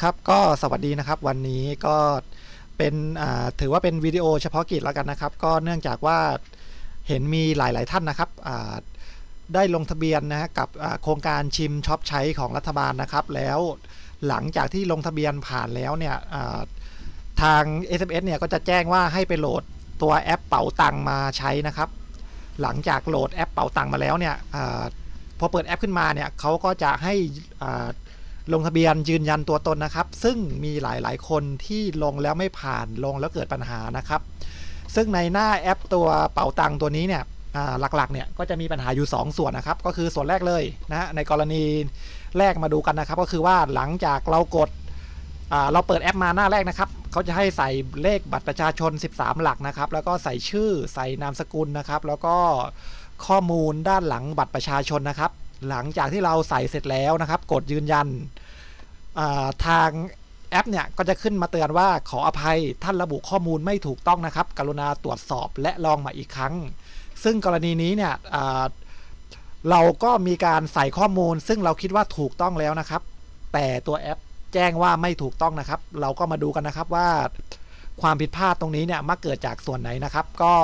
ครับก็สวัสดีนะครับวันนี้ก็เป็นถือว่าเป็นวิดีโอเฉพาะกิจแล้วกันนะครับ ก็เนื่องจากว่าเห็นมีหลาย ๆ ท่านนะครับได้ลงทะเบียนนะกับโครงการชิมช็อปใช้ของรัฐบาลนะครับ แล้วหลังจากที่ลงทะเบียนผ่านแล้วเนี่ยอ่าทาง SMS เนี่ยก็จะแจ้งว่าให้ไปโหลดตัวแอปเป๋าตังมาใช้นะครับ หลังจากโหลดแอปเป๋าตังมาแล้วเนี่ยอพอเปิดแอปขึ้นมาเนี่ยเขาก็จะให้อ่า ลงทะเบียนยืนยันตัวตนนะครับ ซึ่งมีหลายๆ คนที่ลงแล้วไม่ผ่านลงแล้วเกิดปัญหานะครับ ซึ่งในหน้าแอปตัวเป๋าตังตัวนี้เนี่ยหลักๆเนี่ยก็จะมีปัญหาอยู่ 2 ส่วนนะครับ ก็คือส่วนแรกเลยนะฮะในกรณีแรกมาดูกันนะครับ ก็คือว่าหลังจากเรากดเราเปิดแอปมาหน้าแรกนะครับเขาจะให้ใส่เลขบัตรประชาชน 13 หลักนะครับ แล้วก็ใส่ชื่อใส่นามสกุลนะครับ แล้วก็ข้อมูลด้านหลังบัตรประชาชนนะครับ หลังจากที่เราใส่เสร็จแล้วนะครับ กดยืนยันาทางแอปเนี่ยก็จะขึ้นมาเตือนว่าขออภัยท่านระบุข้อมูลไม่ถูกต้องนะครับ กรุณาตรวจสอบและลองมาอีกครั้ง ซึ่งกรณีนี้เนี่ยเราก็มีการใส่ข้อมูล ซึ่งเราคิดว่าถูกต้องแล้วนะครับ แต่ตัวแอปแจ้งว่าไม่ถูกต้องนะครับ เราก็มาดูกันนะครับว่าความผิดพลาดตรงนี้เนี่ยมาเกิดจากส่วนไหนนะครับ ก็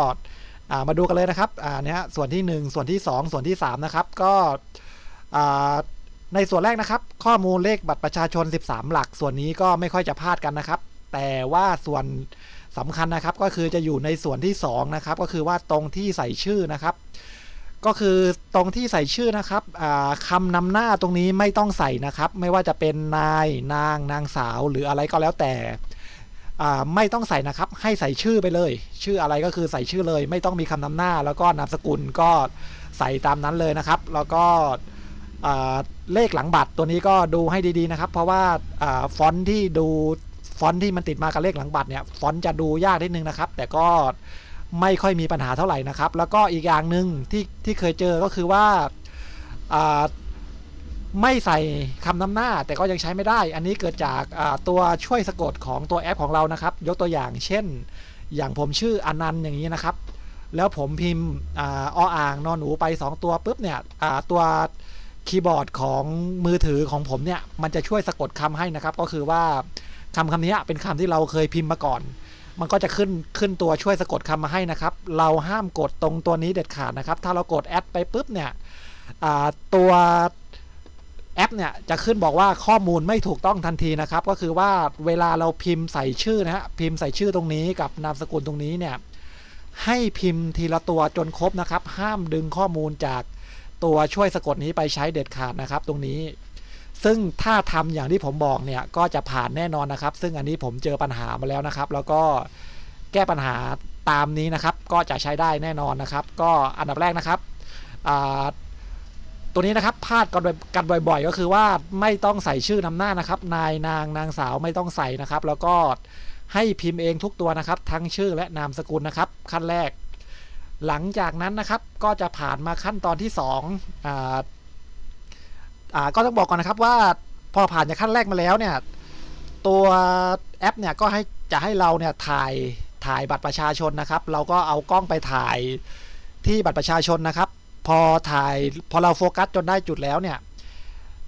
มาดูกันเลยนะครับอ่าเนี่ยส่วนที่ 1 ส่วนที่ 2 ส่วนที่3นะครับก็ ในส่วนแรกนะครับ ข้อมูลเลขบัตรประชาชน 13 หลัก ส่วนนี้ก็ไม่ค่อยจะพลาดกันนะครับ แต่ว่าส่วนสำคัญนะครับก็คือจะอยู่ในส่วนที่2นะครับก็คือว่าตรงที่ใส่ชื่อนะครับ ก็คือตรงที่ใส่ชื่อนะครับอ่าคำนำหน้าตรงนี้ไม่ต้องใส่นะครับ ไม่ว่าจะเป็นนายนางนางสาวหรืออะไรก็แล้วแต่ไม่ต้องใส่นะครับ ให้ใส่ชื่อไปเลย ชื่ออะไรก็คือใส่ชื่อเลย ไม่ต้องมีคำนำหน้า แล้วก็นามสกุลก็ใส่ตามนั้นเลยนะครับ แล้วก็ เลขหลังบัตรตัวนี้ก็ดูให้ดีๆนะครับ เพราะว่าอฟอนต์ที่ดูฟอนต์ที่มันติดมากับเลขหลังบัตรเนี่ยฟอนต์จะดูยากนิดนึงนะครับ แต่ก็ไม่ค่อยมีปัญหาเท่าไหร่นะครับ แล้วก็อีกอย่างหนึ่งที่ที่เคยเจอก็คือว่าไม่ใส่คำนำหน้าแต่ก็ยังใช้ไม่ได้ อันนี้เกิดจากตัวช่วยสะกดของตัวแอปของเรานะครับ ยกตัวอย่างเช่น อย่างผมชื่ออนันต์อย่างนี้นะครับ แล้วผมพิมพ์อาออ่างนอนหนูไป 2 ตัวปุ๊บเนี่ยตัว คีย์บอร์ดของมือถือของผมเนี่ย มันจะช่วยสะกดคำให้นะครับ ก็คือว่าคำคำนี้เป็นคำที่เราเคยพิมพ์มาก่อน มันก็จะขึ้นขึ้นตัวช่วยสะกดคำมาให้นะครับ เราห้ามกดตรงตัวนี้เด็ดขาดนะครับ ถ้าเรากดแอดไปปุ๊บเนี่ยตัวแอปเนี่ยจะขึ้นบอกว่าข้อมูลไม่ถูกต้องทันทีนะครับ ก็คือว่าเวลาเราพิมพ์ใส่ชื่อนะฮะพิมพ์ใส่ชื่อตรงนี้กับนามสกุลตรงนี้เนี่ยให้พิมพ์ทีละตัวจนครบนะครับ ห้ามดึงข้อมูลจาก ตัวช่วยสะกดนี้ไปใช้เด็ดขาดนะครับ ตรงนี้ ซึ่งถ้าทำอย่างที่ผมบอกเนี่ยก็จะผ่านแน่นอนนะครับ ซึ่งอันนี้ผมเจอปัญหามาแล้วนะครับ แล้วก็แก้ปัญหาตามนี้นะครับ ก็จะใช้ได้แน่นอนนะครับ ก็อันดับแรกนะครับตัวนี้นะครับพลาดกันบ่อยกันบ่อยๆก็คือว่าไม่ต้องใส่ชื่อนำหน้านะครับ นายนางนางสาวไม่ต้องใส่นะครับ แล้วก็ให้พิมพ์เองทุกตัวนะครับ ทั้งชื่อและนามสกุลนะครับ ขั้นแรก หลังจากนั้นนะครับก็จะผ่านมาขั้นตอนที่2อ่าอ่าก็ต้องบอกก่อนนะครับว่าพอผ่านจากขั้นแรกมาแล้วเนี่ยตัวแอปเนี่ยก็ให้จะให้เราเนี่ยถ่ายถ่ายบัตรประชาชนนะครับ เราก็เอากล้องไปถ่ายที่บัตรประชาชนนะครับ พอถ่ายพอเราโฟกัสจนได้จุดแล้วเนี่ย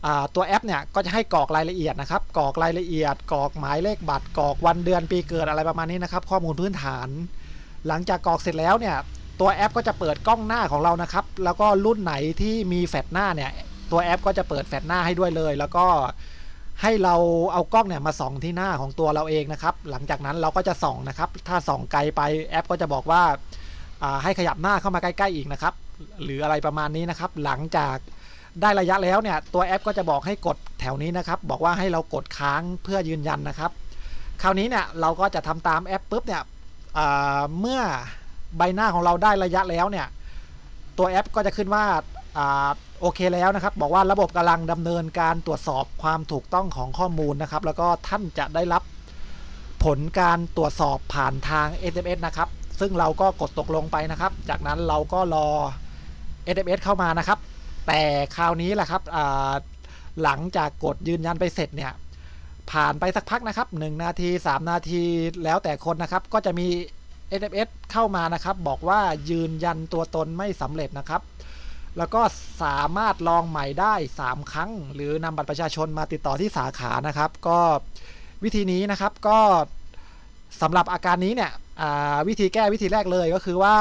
อ่าตัวแอปเนี่ยก็จะให้กรอกรายละเอียดนะครับกรอกรายละเอียดกรอกหมายเลขบัตรกรอกวันเดือนปีเกิดอะไรประมาณนี้นะครับ ข้อมูลพื้นฐาน หลังจากกรอกเสร็จแล้วเนี่ย ตัวแอปก็จะเปิดกล้องหน้าของเรานะครับ แล้วก็รุ่นไหนที่มีแฟลชหน้าเนี่ย ตัวแอปก็จะเปิดแฟลชหน้าให้ด้วยเลย แล้วก็ให้เราเอากล้องเนี่ยมาส่องที่หน้าของตัวเราเองนะครับ หลังจากนั้นเราก็จะส่องนะครับ ถ้าส่องไกลไปแอปก็จะบอกว่าให้ขยับหน้าเข้ามาใกล้ๆอีกนะครับ หรืออะไรประมาณนี้นะครับ หลังจากได้ระยะแล้วเนี่ยตัวแอปก็จะบอกให้กดแถวนี้นะครับ บอกว่าให้เรากดค้างเพื่อยืนยันนะครับ คราวนี้เนี่ยเราก็จะทำตามแอปปุ๊บเนี่ยเมื่อ ใบหน้าของเราได้ระยะแล้วเนี่ย ตัวแอปก็จะขึ้นว่าอโอเคแล้วนะครับ บอกว่าระบบกำลังดำเนินการตรวจสอบความถูกต้องของข้อมูลนะครับ แล้วก็ท่านจะได้รับผลการตรวจสอบผ่านทาง SMS นะครับ ซึ่งเราก็กดตกลงไปนะครับ จากนั้นเราก็รอ SMS เข้ามานะครับ แต่คราวนี้แหละครับหลังจากกดยืนยันไปเสร็จเนี่ยผ่านไปสักพักนะครับ 1 นาที 3 นาทีแล้วแต่คนนะครับ ก็จะมี SMS เข้ามานะครับ บอกว่ายืนยันตัวตนไม่สำเร็จนะครับ แล้วก็สามารถลองใหม่ได้ 3 ครั้ง หรือนำบัตรประชาชนมาติดต่อที่สาขานะครับ ก็วิธีนี้นะครับก็สำหรับอาการนี้เนี่ยวิธีแก้วิธีแรกเลยก็คือว่า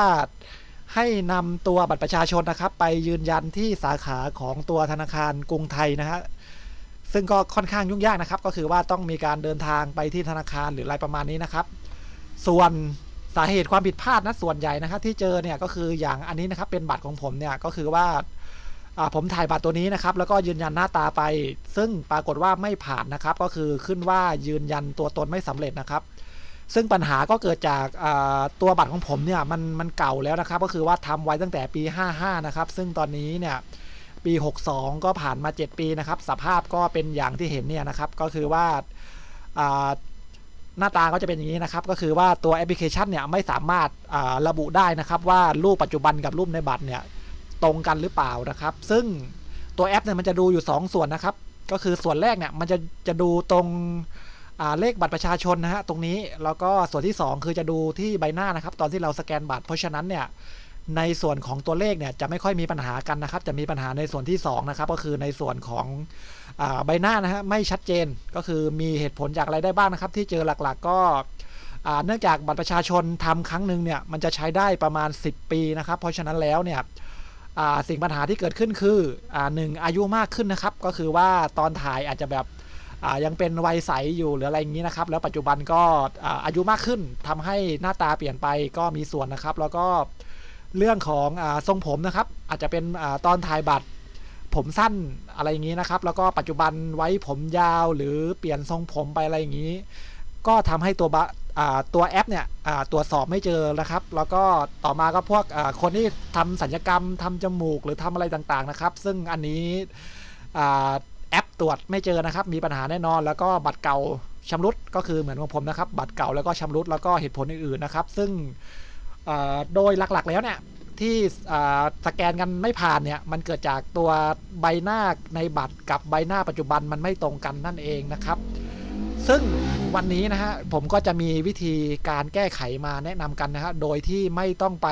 ให้นำตัวบัตรประชาชนนะครับ ไปยืนยันที่สาขาของตัวธนาคารกรุงไทยนะฮะซึ่งก็ค่อนข้างยุ่งยากนะครับ ก็คือว่าต้องมีการเดินทางไปที่ธนาคารหรืออะไรประมาณนี้นะครับ ส่วน สาเหตุความผิดพลาดนะส่วนใหญ่นะครับที่เจอเนี่ยก็คืออย่างอันนี้นะครับเป็นบัตรของผมเนี่ยก็คือว่าผมถ่ายบัตรตัวนี้นะครับแล้วก็ยืนยันหน้าตาไป ซึ่งปรากฏว่าไม่ผ่านนะครับ ก็คือขึ้นว่ายืนยันตัวตนไม่สำเร็จนะครับ ซึ่งปัญหาก็เกิดจากตัวบัตรของผมเนี่ยมันมันเก่าแล้วนะครับ ก็คือว่าทำไว้ตั้งแต่ปี 55 นะครับ ซึ่งตอนนี้เนี่ยปี 62 ก็ผ่านมา 7 ปีนะครับ สภาพก็เป็นอย่างที่เห็นเนี่ยนะครับ ก็คือว่า หน้าตาก็จะเป็นอย่างนี้นะครับ ก็คือว่าตัวแอปพลิเคชันเนี่ยไม่สามารถระบุได้นะครับ ว่ารูปปัจจุบันกับรูปในบัตรเนี่ยตรงกันหรือเปล่านะครับ ซึ่งตัวแอปเนี่ยมันจะดูอยู่ 2 ส่วนนะครับ ก็คือส่วนแรกเนี่ยมันจะจะดูตรงเลขบัตรประชาชนนะฮะตรงนี้แล้วก็ส่วนที่ 2 คือจะดูที่ใบหน้านะครับ ตอนที่เราสแกนบัตรเพราะฉะนั้นเนี่ย ในส่วนของตัวเลขเนี่ยจะไม่ค่อยมีปัญหากันนะครับ จะมีปัญหาในส่วนที่สองนะครับก็คือในส่วนของอใบหน้านะฮะไม่ชัดเจนก็คือมีเหตุผลจากอะไรได้บ้างนะครับ ที่เจอหลักๆก็เนื่องจากบัตรประชาชนทำครั้งหนึ่งเนี่ยมันจะใช้ได้ประมาณ 10 ปีนะครับ เพราะฉะนั้นแล้วเนี่ยสิ่งปัญหาที่เกิดขึ้นคืออหนึ่งอายุมากขึ้นนะครับ ก็คือว่าตอนถ่ายอาจจะแบบยังเป็นวัยใสอยู่หรืออะไรอย่างนี้นะครับ แล้วปัจจุบันก็อาอายุมากขึ้นทำให้หน้าตาเปลี่ยนไปก็มีส่วนนะครับ แล้วก็ เรื่องของอทรงผมนะครับ อาจจะเป็นอตอนถ่ายบัตร ผมสั้นอะไรอย่างนี้นะครับ แล้วก็ปัจจุบันไว้ผมยาวหรือเปลี่ยนทรงผมไปอะไรอย่างนี้ ก็ทำให้ตัวบะตัวแอปเนี่ยตรวจสอบไม่เจอนะครับ แล้วก็ต่อมาก็พวกคนที่ทำสัญญกรรมทำจมูกหรือทำอะไรต่างๆนะครับ ซึ่งอันนี้แอปตรวจไม่เจอนะครับ มีปัญหาแน่นอน แล้วก็บัตรเก่าชำรุดก็คือเหมือนของผมนะครับ บัตรเก่าแล้วก็ชำรุดแล้วก็เหตุผลอื่นๆนะครับ ซึ่ง โดยหลักๆแล้วเนี่ยที่สแกนกันไม่ผ่านเนี่ยมันเกิดจากตัวใบหน้าในบัตรกับใบหน้าปัจจุบันมันไม่ตรงกันนั่นเองนะครับ ซึ่งวันนี้นะฮะผมก็จะมีวิธีการแก้ไขมาแนะนำกันนะฮะโดยที่ไม่ต้องไป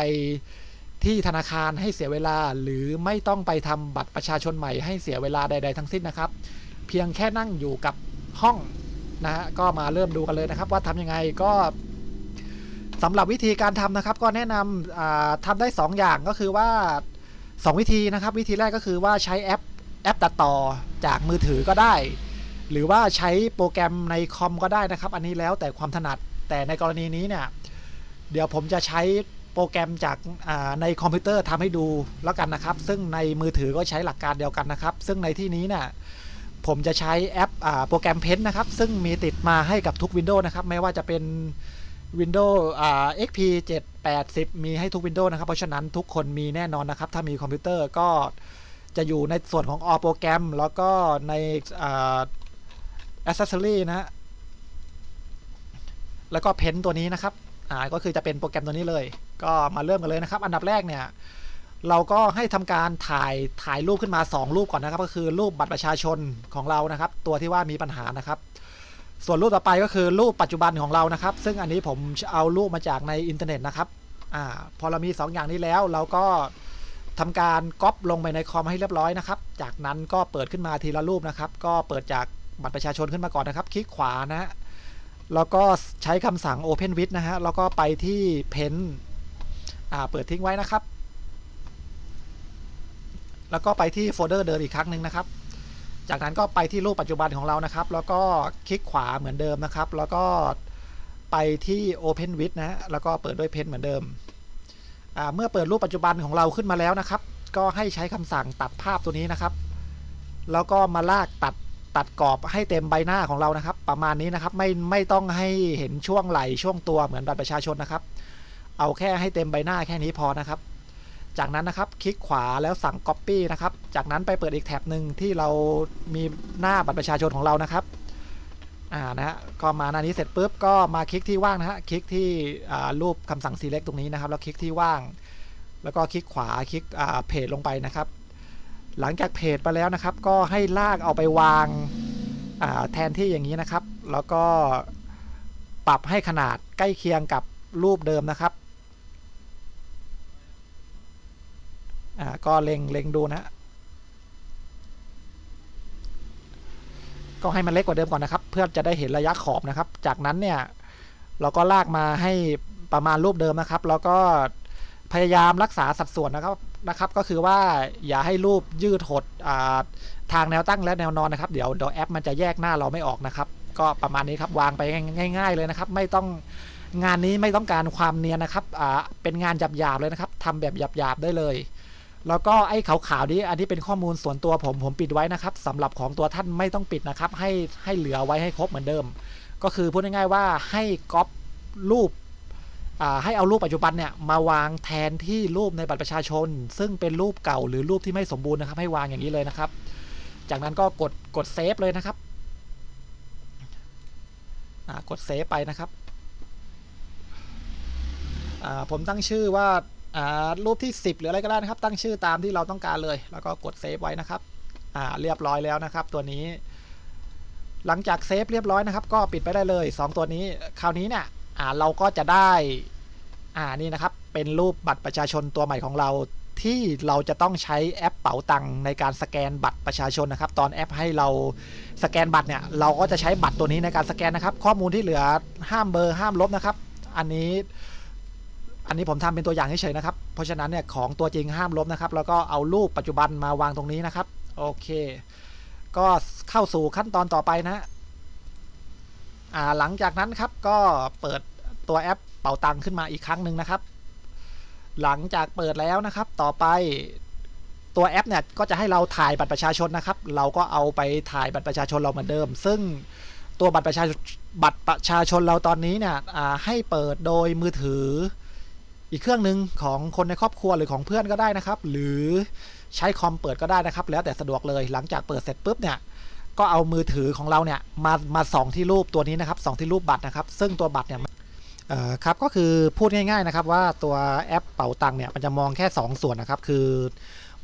ที่ธนาคารให้เสียเวลา หรือไม่ต้องไปทำบัตรประชาชนใหม่ให้เสียเวลาใด ๆ ทั้งสิ้นนะครับ เพียงแค่นั่งอยู่กับห้องนะฮะก็มาเริ่มดูกันเลยนะครับ ว่าทำยังไงก็ สำหรับวิธีการทำนะครับ ก็แนะนำอ่าทำได้ 2 อย่างก็คือว่า 2 วิธีนะครับ วิธีแรกก็คือว่าใช้แอปแอปตัดต่อจากมือถือก็ได้ หรือว่าใช้โปรแกรมในคอมก็ได้นะครับ อันนี้แล้วแต่ความถนัดแต่ในกรณีนี้เนี่ยเดี๋ยวผมจะใช้โปรแกรมจากในคอมพิวเตอร์ทำให้ดูแล้วกันนะครับ ซึ่งในมือถือก็ใช้หลักการเดียวกันนะครับ ซึ่งในที่นี้เนี่ยผมจะใช้แอปอโปรแกรมเพนนะครับ ซึ่งมีติดมาให้กับทุก Windows นะครับ ไม่ว่าจะเป็น Windows อ่า XP 780 มีให้ทุก Windows นะครับ เพราะฉะนั้นทุกคนมีแน่นอนนะครับ ถ้ามีคอมพิวเตอร์ก็จะอยู่ในส่วนของ All โปรแกรม แล้วก็ในอ่า Accessory นะฮะ แล้วก็เพนตัวนี้นะครับ อ่า ก็คือจะเป็นโปรแกรมตัวนี้เลย ก็มาเริ่มกันเลยนะครับ อันดับแรกเนี่ย เราก็ให้ทำการถ่ายถ่ายรูปขึ้นมา 2 รูปก่อนนะครับ ก็คือรูปบัตรประชาชนของเรานะครับ ตัวที่ว่ามีปัญหานะครับ ส่วนรูปต่อไปก็คือรูปปัจจุบันของเรานะครับ ซึ่งอันนี้ผมเอารูปมาจากในอินเทอร์เน็ตนะครับอ่าพอเรามี 2 อย่างนี้แล้วเราก็ทำการก๊อปลงไปในคอมให้เรียบร้อยนะครับ จากนั้นก็เปิดขึ้นมาทีละรูปนะครับ ก็เปิดจากบัตรประชาชนขึ้นมาก่อนนะครับ คลิกขวานะฮะแล้วก็ใช้คำสั่ง Open with นะฮะ แล้วก็ไปที่ Pen อ่า เปิดทิ้งไว้นะครับ แล้วก็ไปที่โฟลเดอร์เดิมอีกครั้งหนึ่งนะครับ จากนั้นก็ไปที่รูปปัจจุบันของเรานะครับ แล้วก็คลิกขวาเหมือนเดิมนะครับ แล้วก็ไปที่ Open with นะแล้วก็เปิดด้วยเพนเหมือนเดิม เมื่อเปิดรูปปัจจุบันของเราขึ้นมาแล้วนะครับ ก็ให้ใช้คำสั่งตัดภาพตัวนี้นะครับ แล้วก็มาลากตัดตัดกรอบให้เต็มใบหน้าของเรานะครับ ประมาณนี้นะครับไม่ไม่ต้องให้เห็นช่วงไหล่ช่วงตัวเหมือนบัตรประชาชนนะครับ เอาแค่ให้เต็มใบหน้าแค่นี้พอนะครับ จากนั้นนะครับคลิกขวาแล้วสั่ง Copy นะครับ จากนั้นไปเปิดอีกแท็บหนึ่งที่เรามีหน้าบัตรประชาชนของเรานะครับอ่านะฮะก็มาหน้านี้เสร็จปุ๊บก็มาคลิกที่ว่างนะฮะคลิกที่รูปคำสั่ง select ตรงนี้นะครับ แล้วคลิกที่ว่าง แล้วก็คลิกขวาคลิกเพจลงไปนะครับ หลังจากเพจไปแล้วนะครับ ก็ให้ลากเอาไปวางาแทนที่อย่างนี้นะครับ แล้วก็ปรับให้ขนาดใกล้เคียงกับรูปเดิมนะครับ อ่าก็เล็งเล็งดูนะ ก็ให้มันเล็กกว่าเดิมก่อนนะครับ เพื่อจะได้เห็นระยะขอบนะครับ จากนั้นเนี่ยเราก็ลากมาให้ประมาณรูปเดิมนะครับ แล้วก็พยายามรักษาสัดส่วนนะครับนะครับ ก็คือว่าอย่าให้รูปยืดหดทางแนวตั้งและแนวนอนนะครับ เดี๋ยวเดี๋ยวแอปมันจะแยกหน้าเราไม่ออกนะครับ ก็ประมาณนี้ครับวางไปง่าย ๆ เลยนะครับ ไม่ต้องงานนี้ไม่ต้องการความเนียนนะครับเป็นงานหยาบๆเลยนะครับทำแบบหยาบๆได้เลย แล้วก็ไอ้ขาวๆนี้อันนี้เป็นข้อมูลส่วนตัวผมผมปิดไว้นะครับสำหรับของตัวท่านไม่ต้องปิดนะครับ ให้ให้เหลือไว้ให้ครบเหมือนเดิม ก็คือพูดง่ายๆว่าให้ก๊อปรูปอ่าให้เอารูปปัจจุบันเนี่ยมาวางแทนที่รูปในบัตรประชาชน ซึ่งเป็นรูปเก่าหรือรูปที่ไม่สมบูรณ์นะครับ ให้วางอย่างนี้เลยนะครับ จากนั้นก็กดกดเซฟเลยนะครับอ่ากดเซฟไปนะครับอ่าผมตั้งชื่อว่า รูปที่ 10 หรืออะไรก็ได้นะครับ ตั้งชื่อตามที่เราต้องการเลย แล้วก็กดเซฟไว้นะครับอ่าเรียบร้อยแล้วนะครับ ตัวนี้ หลังจากเซฟเรียบร้อยนะครับ ก็ปิดไปได้เลย 2 ตัวนี้คราวนี้เนี่ยอ่าเราก็จะได้อ่านี่นะครับ เป็นรูปบัตรประชาชนตัวใหม่ของเราที่เราจะต้องใช้แอปเป๋าตังในการสแกนบัตรประชาชนนะครับ ตอนแอปให้เราสแกนบัตรเนี่ย เราก็จะใช้บัตรตัวนี้ในการสแกนนะครับ ข้อมูลที่เหลือห้ามเบอร์ห้ามลบนะครับ อันนี้ อันนี้ผมทำเป็นตัวอย่างเฉยๆนะครับ เพราะฉะนั้นเนี่ยของตัวจริงห้ามลบนะครับ แล้วก็เอารูปปัจจุบันมาวางตรงนี้นะครับ โอเค ก็เข้าสู่ขั้นตอนต่อไปนะอ่าหลังจากนั้นครับก็เปิดตัวแอปเป่าตังค์ขึ้นมาอีกครั้งหนึ่งนะครับ หลังจากเปิดแล้วนะครับ ต่อไปตัวแอปเนี่ยก็จะให้เราถ่ายบัตรประชาชนนะครับ เราก็เอาไปถ่ายบัตรประชาชนเราเหมือนเดิม ซึ่งตัวบัตรประชาบัตรประชาชนเราตอนนี้เนี่ยให้เปิดโดยมือถือ อีกเครื่องหนึ่งของคนในครอบครัวหรือของเพื่อนก็ได้นะครับ หรือใช้คอมเปิดก็ได้นะครับ แล้วแต่สะดวกเลยหลังจากเปิดเสร็จปุ๊บเนี่ยก็เอามือถือของเราเนี่ยมามาส่องที่รูปตัวนี้นะครับส่องที่รูปบัตรนะครับ ซึ่งตัวบัตรเนี่ยครับก็คือพูดง่ายๆนะครับว่าตัวแอปเป๋าตังค์เนี่ยมันจะมองแค่ 2 ส่วนนะครับ คือ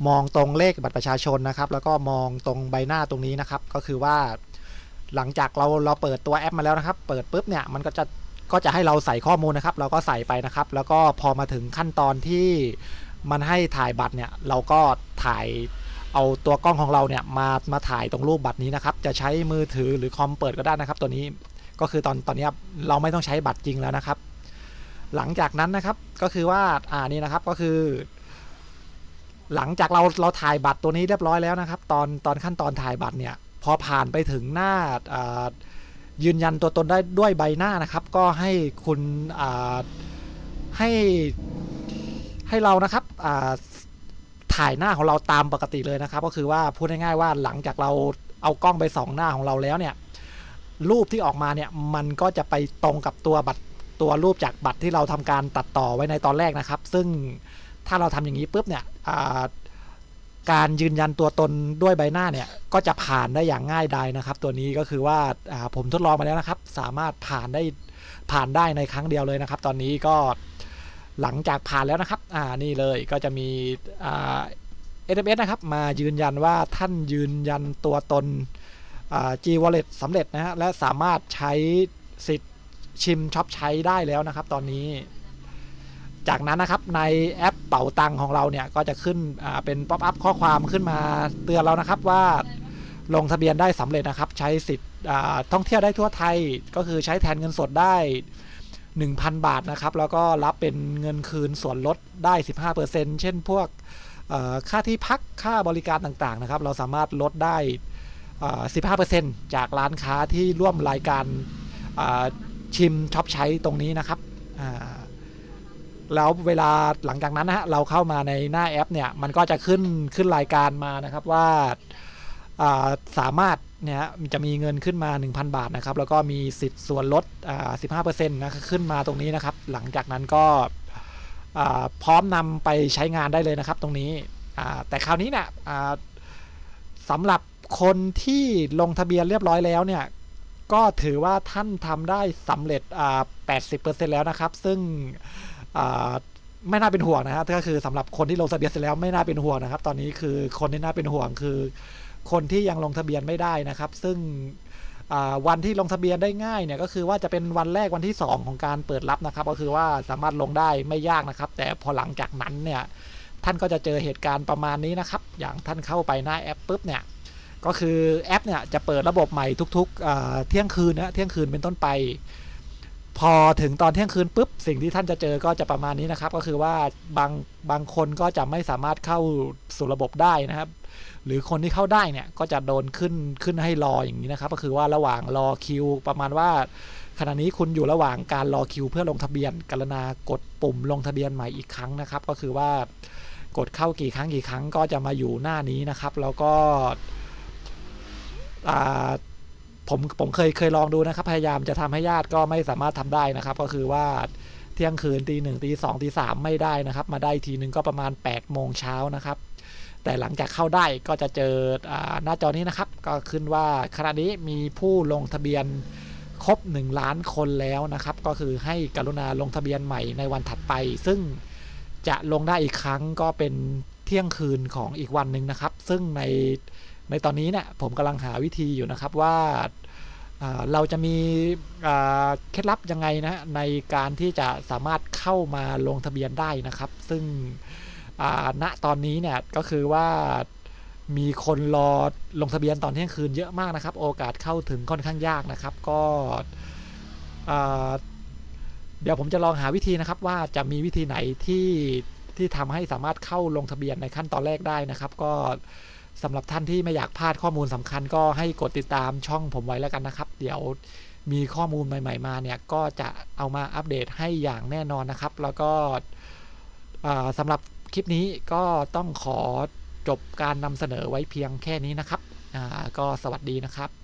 มองตรงเลขบัตรประชาชนนะครับ แล้วก็มองตรงใบหน้าตรงนี้นะครับ ก็คือว่าหลังจากเราเราเปิดตัวแอปมาแล้วนะครับ เปิดปุ๊บเนี่ยมันก็จะ ก็จะให้เราใส่ข้อมูลนะครับ เราก็ใส่ไปนะครับ แล้วก็พอมาถึงขั้นตอนที่มันให้ถ่ายบัตรเนี่ยเราก็ถ่ายเอาตัวกล้องของเราเนี่ยมามาถ่ายตรงรูปบัตรนี้นะครับ จะใช้มือถือหรือคอมเปิดก็ได้นะครับ ตัวนี้ก็คือตอนตอนนี้เราไม่ต้องใช้บัตรจริงแล้วนะครับ หลังจากนั้นนะครับก็คือว่าอ่านี่นะครับก็คือ หลังจากเราเราถ่ายบัตรตัวนี้เรียบร้อยแล้วนะครับ ตอนตอนขั้นตอนถ่ายบัตรเนี่ย พอผ่านไปถึงหน้าอ่า ยืนยันตัวตนได้ด้วยใบหน้านะครับ ก็ให้คุณให้ให้เรานะครับถ่ายหน้าของเราตามปกติเลยนะครับ ก็คือว่าพูดง่ายๆว่าหลังจากเราเอากล้องไปส่องหน้าของเราแล้วเนี่ยรูปที่ออกมาเนี่ยมันก็จะไปตรงกับตัวบัตรตัวรูปจากบัตรที่เราทำการตัดต่อไว้ในตอนแรกนะครับ ซึ่งถ้าเราทำอย่างนี้ปุ๊บเนี่ย การยืนยันตัวตนด้วยใบหน้าเนี่ย ก็จะผ่านได้อย่างง่ายดายนะครับ ตัวนี้ก็คือว่าผมทดลองมาแล้วนะครับ สามารถผ่านได้ผ่านได้ในครั้งเดียวเลยนะครับ ตอนนี้ก็หลังจากผ่านแล้วนะครับ อ่านี่เลยก็จะมีอ่า SMS นะครับ มายืนยันว่าท่านยืนยันตัวตนอ่า G Wallet สำเร็จนะฮะและสามารถใช้สิทธิ์ชิมช็อปใช้ได้แล้วนะครับ ตอนนี้ จากนั้นนะครับในแอปเป๋าตังของเราเนี่ยก็จะขึ้นเป็นป๊อปอัพข้อความขึ้นมาเตือนเรานะครับว่าลงทะเบียนได้สำเร็จนะครับ ใช้สิทธิ์ท่องเที่ยวได้ทั่วไทย ก็คือใช้แทนเงินสดได้ 1,000 บาทนะครับ แล้วก็รับเป็นเงินคืนส่วนลดได้ 15%เช่นพวกค่าที่พักค่าบริการต่างๆนะครับ เราสามารถลดได้เอ่อ15%จากร้านค้าที่ร่วมรายการชิมช็อปใช้ตรงนี้นะครับ แล้วเวลาหลังจากนั้นนะฮะเราเข้ามาในหน้าแอปเนี่ยมันก็จะขึ้นขึ้นรายการมานะครับว่าสามารถเนี่ยจะมีเงินขึ้นมา 1,000 บาทนะครับ แล้วก็มีสิทธิ์ส่วนลดอ่า15%นะครับขึ้นมาตรงนี้นะครับ หลังจากนั้นก็พร้อมนำไปใช้งานได้เลยนะครับตรงนี้แต่คราวนี้เนี่ยสำหรับคนที่ลงทะเบียนเรียบร้อยแล้วเนี่ยก็ถือว่าท่านทำได้สำเร็จอ่า80%แล้วนะครับ ซึ่ง ไม่น่าเป็นห่วงนะครับก็คือสำหรับคนที่ลงทะเบียนเสร็จแล้วไม่น่าเป็นห่วงนะครับ ตอนนี้คือคนที่น่าเป็นห่วงคือ คนที่ยังลงทะเบียนไม่ได้นะครับ ซึ่งวันที่ลงทะเบียนได้ง่ายเนี่ยก็คือว่าจะเป็นวันแรกวันที่ 2 ของการเปิดรับนะครับ ก็คือว่าสามารถลงได้ไม่ยากนะครับ แต่พอหลังจากนั้นเนี่ยท่านก็จะเจอเหตุการณ์ประมาณนี้นะครับ อย่างท่านเข้าไปหน้าแอปปุ๊บเนี่ยก็คือแอปเนี่ยจะเปิดระบบใหม่ทุกๆเที่ยงคืนนะเที่ยงคืนเป็นต้นไป พอถึงตอนเที่ยงคืนปุ๊บสิ่งที่ท่านจะเจอก็จะประมาณนี้นะครับ ก็คือว่าบางบางคนก็จะไม่สามารถเข้าสู่ระบบได้นะครับ หรือคนที่เข้าได้เนี่ยก็จะโดนขึ้นขึ้นให้รออย่างนี้นะครับ ก็คือว่าระหว่างรอคิว ประมาณว่า ขณะนี้คุณอยู่ระหว่างการรอคิว เพื่อลงทะเบียนกรณากดปุ่มลงทะเบียนใหม่อีกครั้งนะครับ ก็คือว่ากดเข้ากี่ครั้งกี่ครั้งก็จะมาอยู่หน้านี้นะครับ แล้วก็อ่า ผมผมเคยเคยลองดูนะครับ พยายามจะทำให้ญาติก็ไม่สามารถทำได้นะครับ ก็คือว่าเที่ยงคืนตีหนึ่งตีสองตีสามไม่ได้นะครับ มาได้ทีหนึ่งก็ประมาณ8ปดโมงเช้านะครับ แต่หลังจากเข้าได้ก็จะเจออหน้าจอนี้นะครับ ก็ขึ้นว่าขณะนี้มีผู้ลงทะเบียนครบ 1 ล้านคนแล้วนะครับ ก็คือให้กรุณาลงทะเบียนใหม่ในวันถัดไป ซึ่งจะลงได้อีกครั้งก็เป็นเที่ยงคืนของอีกวันหนึ่งนะครับ ซึ่งใน ในตอนนี้เนี่ยผมกำลังหาวิธีอยู่นะครับว่าเราจะมีเคล็ดลับยังไงนะในการที่จะสามารถเข้ามาลงทะเบียนได้นะครับ ซึ่งณตอนนี้เนี่ยก็คือว่ามีคนรอลงทะเบียนตอนเที่ยงคืนเยอะมากนะครับ โอกาสเข้าถึงค่อนข้างยากนะครับ ก็เดี๋ยวผมจะลองหาวิธีนะครับว่าจะมีวิธีไหนที่ที่ทำให้สามารถเข้าลงทะเบียนในขั้นตอนแรกได้นะครับ ก็ สำหรับท่านที่ไม่อยากพลาดข้อมูลสำคัญก็ให้กดติดตามช่องผมไว้แล้วกันนะครับ เดี๋ยวมีข้อมูลใหม่ ๆ มาเนี่ยก็จะเอามาอัปเดตให้อย่างแน่นอนนะครับ แล้วก็สำหรับคลิปนี้ก็ต้องขอจบการนำเสนอไว้เพียงแค่นี้นะครับอ่าก็สวัสดีนะครับ